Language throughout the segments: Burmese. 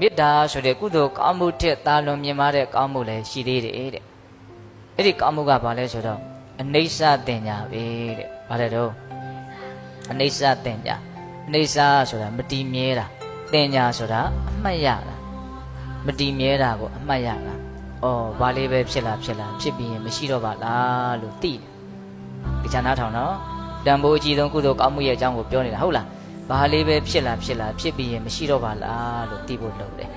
မေတ္တာဆိုတဲ့ကုသိုလ်ကောင်းမှုထက်သာလွန်မြင်မာတဲ့ကောင်းမှုလည်းရှိသေးတယ်တဲ့အဲ့ဒီကောင်းမှုကဘာလဲဆိုတော့အနိစ္စတင်ညာပဲတဲ့ဘာလဲတော့အနိစ္စတင်ညာအနိစ္စဆိုတာမတည်မြဲတာတင်ညာဆိုတာအမှတ်ရတာမတည်မြဲတာကိုအမှတ်ရတာအော်ဘာလေးပဲဖြစ်လာဖြစ်လာဖြစ်ပြီးရင်မရှိတော့ပါလားလို့သိတယ်ဒီချာနာထောင်နော်တန်ဖိုးအကြီးဆုံးကုသိုလ်ကောင်းမှုရဲ့အကြောင်းကိုပြောနေတာဟုတ်လား ဘာလေးပဲဖြစ်လာဖြစ်လာဖြစ်ပြီးရင်မရှိတော့ပါလားလို့သိဖို့လုပ်တယ်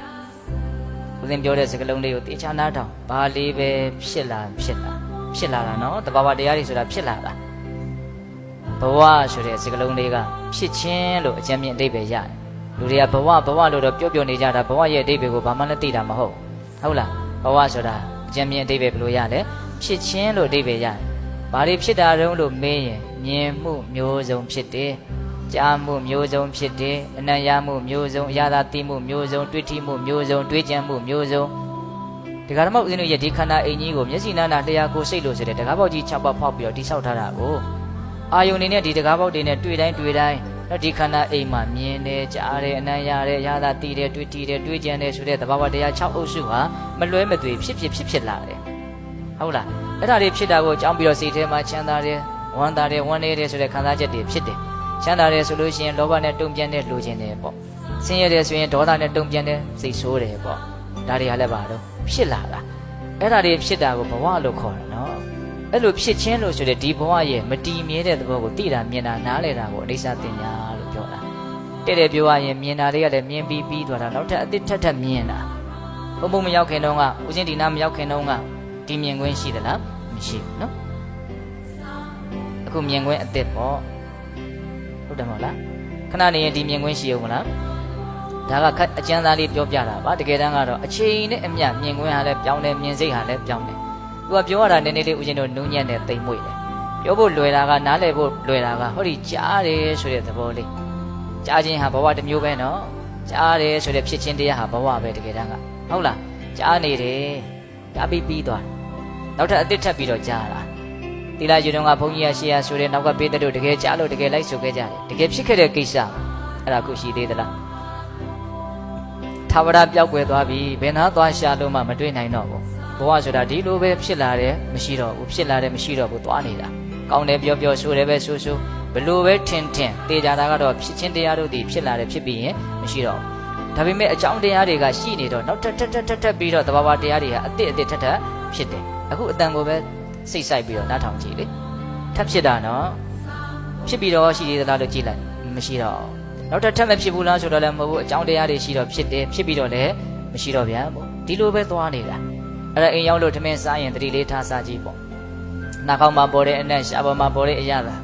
ဦးဇင်းပြောတဲ့စကားလုံးလေးကိုတေချာနာထောင်ဘာလေးပဲဖြစ်လာဖြစ်လာဖြစ်လာတာနော်တဘာဝတရားတွေဆိုတာဖြစ်လာတာဘဝဆိုတဲ့စကားလုံးလေးကဖြစ်ခြင်းလို့အကြံမြင့်အဓိပ္ပာယ်ရတယ်လူတွေကဘဝဘဝလို့တော့ပြောပြောနေကြတာဘဝရဲ့အဓိပ္ပာယ်ကိုဘာမှလည်းသိတာမဟုတ်ဟုတ်လားဘဝဆိုတာအကြံမြင့်အဓိပ္ပာယ်ဘယ်လိုရလဲဖြစ်ခြင်းလို့အဓိပ္ပာယ်ရတယ်ဘာတွေဖြစ်တာတုံးလို့မေးရင်မြင်မှုမျိုးစုံဖြစ်တယ် ကြားမှုမျိုးစုံဖြစ်တယ်အနံ့ရမှုမျိုးစုံအရာသာသိမှုမျိုးစုံတွေ့ထိမှုမျိုးစုံတွေးကြံမှုမျိုးစုံဒီကရမဦးဇင်းတို့ရဲ့ဒီခန္ဓာအိမ်ကြီးကိုမျက်စိနာနာလျှာကိုယ်စိတ်လို့ဆိုတဲ့တကားပေါက်ကြီး6ပေါက်ဖောက်ပြီးတော့တိဆောက်ထားတာကိုအာယုန်နေနဲ့ဒီတကားပေါက်တွေနဲ့တွေ့တိုင်းတွေ့တိုင်းတော့ဒီခန္ဓာအိမ်မှာမြင်တယ်ကြားတယ်အနံ့ရတယ်အရာသာသိတယ်တွေ့ထိတယ်တွေးကြံတယ်ဆိုတဲ့သဘာဝတရား6အုပ်စုဟာမလွဲမသွေဖြစ်ဖြစ်ဖြစ်ဖြစ်လာတယ်ဟုတ်လားအဲ့ဒါတွေဖြစ်တာကိုအကြောင်းပြီးတော့စိတ်ထဲမှာချမ်းသာတယ်ဝမ်းသာတယ်ဝမ်းနည်းတယ်ဆိုတဲ့ခံစားချက်တွေဖြစ်တယ် ချမ်းသာတယ်ဆိုလို့ရှိရင်လောဘနဲ့တုံ့ပြန်တဲ့လိုချင်တယ်ပေါ့ဆင်းရဲတယ်ဆိုရင်ဒေါသနဲ့တုံ့ပြန်တဲ့စိတ်ဆိုးတယ်ပေါ့ဒါတွေကလည်းပါတော့ဖြစ်လာတာအဲ့ဒါတွေဖြစ်တာကိုဘဝလို့ခေါ်တယ်နော်အဲ့လိုဖြစ်ချင်းလို့ဆိုတဲ့ဒီဘဝရဲ့မတည်မြဲတဲ့သဘောကိုသိတာမြင်တာနားလည်တာကိုအိဋ္ဌာတင်ညာလို့ပြောတာတဲ့တဲ့ပြောရရင်မြင်တာတွေကလည်းမြင်ပြီးပြီးသွားတာနောက်ထပ်အသစ်ထပ်ထပ်မြင်တာဘုံဘုံမရောက်ခင်တုန်းကဦးစင်းဒီနာမရောက်ခင်တုန်းကဒီမြင်ခွင့်ရှိသလားမရှိဘူးနော်အခုမြင်ခွင့်အသစ်ပေါ့ ဟုတ်တယ်မဟုတ်လားခဏနေရင်ဒီမြင်ခွင့်ရှိအောင်မလားဒါကခက်အကျဉ်းသားလေးပြောပြတာပါတကယ်တမ်းကတော့အချိန်နဲ့အမျှမြင်ခွင့်ဟာလည်းပြောင်းတယ်မြင်စိတ်ဟာလည်းပြောင်းတယ်သူကပြောရတာနည်းနည်းလေးဦးဇင်းတို့နူးညံ့တဲ့တိမ်မွေ့တယ်ပြောဖို့လွယ်တာကနားလည်ဖို့လွယ်တာကဟောဒီကြားတယ်ဆိုတဲ့သဘောလေးကြားခြင်းဟာဘဝတစ်မျိုးပဲနော်ကြားတယ်ဆိုတဲ့ဖြစ်ချင်းတရားဟာဘဝပဲတကယ်တမ်းကဟုတ်လားကြားနေတယ်ကြားပြီးပြီးသွားနောက်ထပ်အသစ်ထပ်ပြီးတော့ကြားလာ တိလာယူတော်ကဘုန်းကြီးရရှေ့ရဆိုတဲ့နောက်ကပေးတဲ့တို့တကယ်ကြားလို့တကယ်လိုက်ဆိုခဲ့ကြတယ်တကယ်ဖြစ်ခဲ့တဲ့ကိစ္စအဲ့ဒါခုရှိသေးသလားထာဝရပျောက်ကွယ်သွားပြီဘယ်နာသွားရှာလို့မှမတွေ့နိုင်တော့ဘူးဘဝဆိုတာဒီလိုပဲဖြစ်လာတယ်မရှိတော့ဘူးဖြစ်လာတယ်မရှိတော့ဘူးသွားနေတာကောင်းတယ်ပြောပြောဆိုတယ်ပဲဆိုဆိုဘလို့ပဲထင်ထင်တေးကြတာကတော့ဖြစ်ချင်းတရားတို့ဒီဖြစ်လာတယ်ဖြစ်ပြီးရင်မရှိတော့ဘူးဒါပေမဲ့အကြောင်းတရားတွေကရှိနေတော့နောက်ထပ်ထပ်ထပ်ထပ်ထပ်ပြီးတော့တဘာဝတရားတွေဟာအစ်စ်အစ်စ်ထပ်ထပ်ဖြစ်တယ်အခုအတန်ကိုပဲ စိတ်ဆိုင်ပြီးတော့နားထောင်ကြည့်လေထပ်ဖြစ်တာနော်ဖြစ်ပြီးတော့ရှိသေးသလားလို့ကြည့်လိုက်မရှိတော့ဘူးနောက်ထပ်ထပ်မဖြစ်ဘူးလားဆိုတော့လည်းမဟုတ်ဘူးအကြောင်းတရားတွေရှိတော့ဖြစ်တယ်ဖြစ်ပြီးတော့လည်းမရှိတော့ဗျာပေါ့ဒီလိုပဲသွားနေတာအဲ့ဒါအိမ်ရောက်လို့ထမင်းစားရင်တတိလေးထားစားကြည့်ပေါ့နှာခေါင်းမှာပေါ်တဲ့အနက်ရှာပေါ်မှာပေါ်တဲ့အရာသာ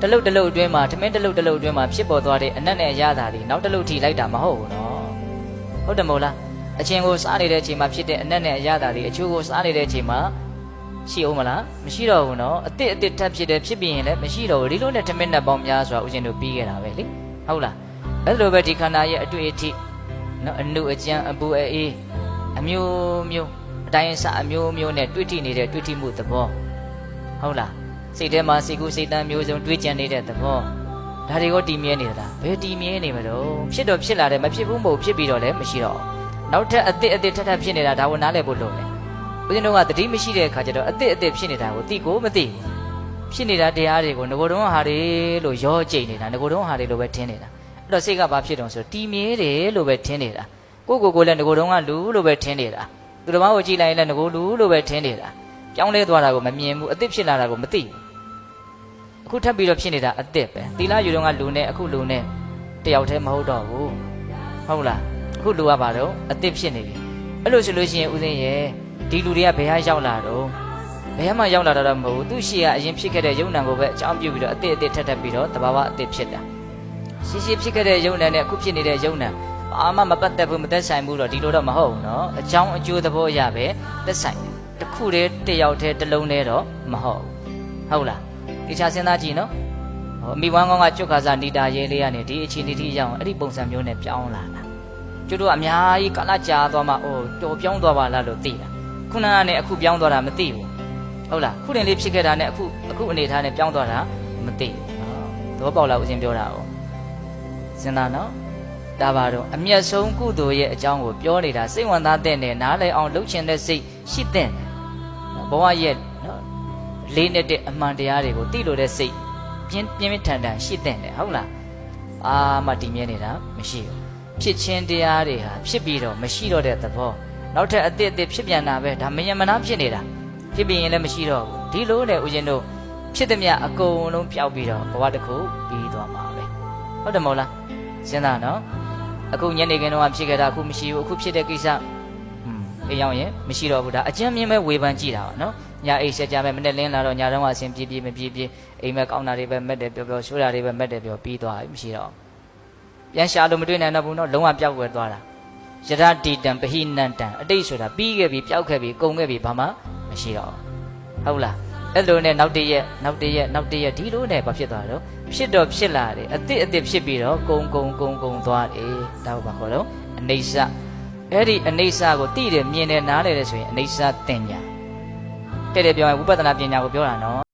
တလုတ်တလုတ်အတွင်းမှာထမင်းတလုတ်တလုတ်အတွင်းမှာဖြစ်ပေါ်သွားတဲ့အနက်နဲ့အရာသာတွေနောက်တလုတ်ထိလိုက်တာမဟုတ်ဘူးနော်ဟုတ်တယ်မဟုတ်လားအချင်းကိုစားနေတဲ့အချိန်မှာဖြစ်တဲ့အနက်နဲ့အရာသာတွေအချို့ကိုစားနေတဲ့အချိန်မှာ ရှိအောင်မလားမရှိတော့ဘူးနော်အစ်စ်အစ်စ်ထပ်ဖြစ်တယ်ဖြစ်ပြီးရင်လည်းမရှိတော့ဘူးဒီလိုနဲ့ထမင်းနဲ့ပေါင်းများဆိုတာဦးဇင်းတို့ပြီးခဲ့တာပဲလေဟုတ်လားအဲ့လိုပဲဒီခန္ဓာရဲ့အတွေ့အထိနော်အနုအကျန်းအပူအေးအမျိုးမျိုးအတိုင်းအဆအမျိုးမျိုးနဲ့တွေ့ထိနေတဲ့တွေ့ထိမှုသဘောဟုတ်လားစိတ်ထဲမှာစိတ်ကူးစိတ်တမ်းမျိုးစုံတွေးကြံနေတဲ့သဘောဒါတွေကိုတည်မြဲနေတာဘယ်တည်မြဲနေမလို့ဖြစ်တော့ဖြစ်လာတယ်မဖြစ်ဘူးမဟုတ်ဖြစ်ပြီးတော့လည်းမရှိတော့နောက်ထပ်အစ်စ်အစ်စ်ထပ်ထပ်ဖြစ်နေတာဒါကိုနားလည်ဖို့လိုတယ် ဦးဇင်းတို့ကတတိမရှိတဲ့အခါကျတော့အစ်စ်အစ်စ်ဖြစ်နေတာကိုသိကိုမသိဘူးဖြစ်နေတာတရားတွေကိုငကိုတုံးဟာတွေလို့ရောကြိတ်နေတာငကိုတုံးဟာတွေလို့ပဲထင်နေတာအဲ့တော့စိတ်ကဘာဖြစ်တုံဆိုတီမြဲတယ်လို့ပဲထင်နေတာကိုကိုကိုလည်းငကိုတုံးကလူလို့ပဲထင်နေတာသူတော်ဘာကိုကြည့်လိုက်ရင်လည်းငကိုလူလို့ပဲထင်နေတာပြောင်းလဲသွားတာကိုမမြင်ဘူးအစ်စ်ဖြစ်လာတာကိုမသိဘူးအခုထပ်ပြီးတော့ဖြစ်နေတာအစ်စ်ပဲတီလာယူတုံးကလူနဲ့အခုလူနဲ့တယောက်တည်းမဟုတ်တော့ဘူးဟုတ်လားအခုလူကဘာတော့အစ်စ်ဖြစ်နေပြီအဲ့လိုဆိုလို့ရှိရင်ဦးဇင်းရဲ့ ဒီလူတွေကဘယ်ဟာရောက်လာတော့ဘယ်မှရောက်လာတာတော့မဟုတ်ဘူးသူရှေ့ကအရင်ဖြစ်ခဲ့တဲ့ယုံနံကိုပဲအကြောင်းပြုပြီးတော့အစ်အစ်ထက်ထက်ပြီးတော့တဘာဝအစ်ဖြစ်တာရှေ့ရှေ့ဖြစ်ခဲ့တဲ့ယုံနံနဲ့အခုဖြစ်နေတဲ့ယုံနံဘာမှမပတ်သက်ဘူးမသက်ဆိုင်ဘူးတော့ဒီလိုတော့မဟုတ်ဘူးနော်အကြောင်းအကျိုးသဘောအရပဲသက်ဆိုင်တယ်တစ်ခုတည်းတစ်ယောက်တည်းတစ်လုံးတည်းတော့မဟုတ်ဘူးဟုတ်လားတခြားစဉ်းစားကြည့်နော်ဟိုမိဝမ်းကောင်းကကျွတ်ခါစားနေတာရဲလေးကနေဒီအခြေအနေထိရောက်အဲ့ဒီပုံစံမျိုးနဲ့ပြောင်းလာတာကျွတ်တို့အများကြီးကလကြာသွားမှအိုတော်ပြောင်းသွားပါလားလို့သိတာ ခုနကနဲ့အခုပြောင်းသွားတာမသိဘူးဟုတ်လားခုတင်လေးဖြစ်ခဲ့တာနဲ့အခုအခုအနေထားနဲ့ပြောင်းသွားတာမသိဘူးသဘောပေါက်လားဦးဇင်းပြောတာ哦စဉ်းစားနော်ဒါပါတော့အမျက်ဆုံးကုသိုလ်ရဲ့အကြောင်းကိုပြောနေတာစိတ်ဝင်စားတဲ့နဲ့နားလည်အောင်လှုပ်ချင်တဲ့စိတ်ရှိတဲ့ဘဝရဲ့နော်လေးနဲ့တဲ့အမှန်တရားတွေကိုသိလို့တဲ့စိတ်ပြင်းပြင်းပြင်းထန်ထန်ရှိတဲ့နဲ့ဟုတ်လားအာမတည်မြဲနေတာမရှိဘူးဖြစ်ချင်းတရားတွေဟာဖြစ်ပြီးတော့မရှိတော့တဲ့သဘော နောက်ထပ်အသစ်အသစ်ဖြစ်ပြန်တာပဲဒါမယမနာဖြစ်နေတာဖြစ်ပြီးရင်လည်းမရှိတော့ဘူးဒီလိုနဲ့ဦးဇင်းတို့ဖြစ်သည်မြအကုန်လုံးပျောက်ပြီးတော့ဘဝတစ်ခုပြီးသွားမှာပဲဟုတ်တယ်မဟုတ်လားစဉ်းစားနော်အခုညနေခင်းတော့ဖြစ်ခဲ့တာအခုမရှိဘူးအခုဖြစ်တဲ့ကိစ္စอืมအေးရောက်ရင်မရှိတော့ဘူးဒါအကျဉ်းမြင့်ပဲဝေဖန်ကြည့်တာပါနော်ညအိတ်ဆက်ကြမယ်မနေ့လင်းလာတော့ညတော့အဆင်ပြေပြေမပြေပြေအိမ်မက်ကောင်းတာတွေပဲမက်တယ်ပြောပြောရှိုးတာတွေပဲမက်တယ်ပြောပြီးသွားပြီမရှိတော့ပြန်ရှာလို့မတွေ့နိုင်တော့ဘူးနော်လုံးဝပျောက်ွယ်သွားတာ ယရတိတံပဟိနန္တံအတိတ်ဆိုတာပြီးခဲ့ပြီပျောက်ခဲ့ပြီကုန်ခဲ့ပြီဘာမှမရှိတော့ဟုတ်လားအဲ့လိုနဲ့နောက်တည့်ရက်နောက်တည့်ရက်နောက်တည့်ရက်ဒီလိုနဲ့ဘာဖြစ်သွားတော့ဖြစ်တော့ဖြစ်လာတယ်အစ်စ်အစ်စ်ဖြစ်ပြီးတော့ကုံကုံကုံကုံသွားတယ်ဒါကိုဘာခေါ်တော့အနေဆအဲ့ဒီအနေဆကိုတိတယ်မြင်တယ်နားလေတယ်ဆိုရင်အနေဆတင်ညာတဲ့တဲ့ပြောရင်ဝိပဿနာပညာကိုပြောတာနော်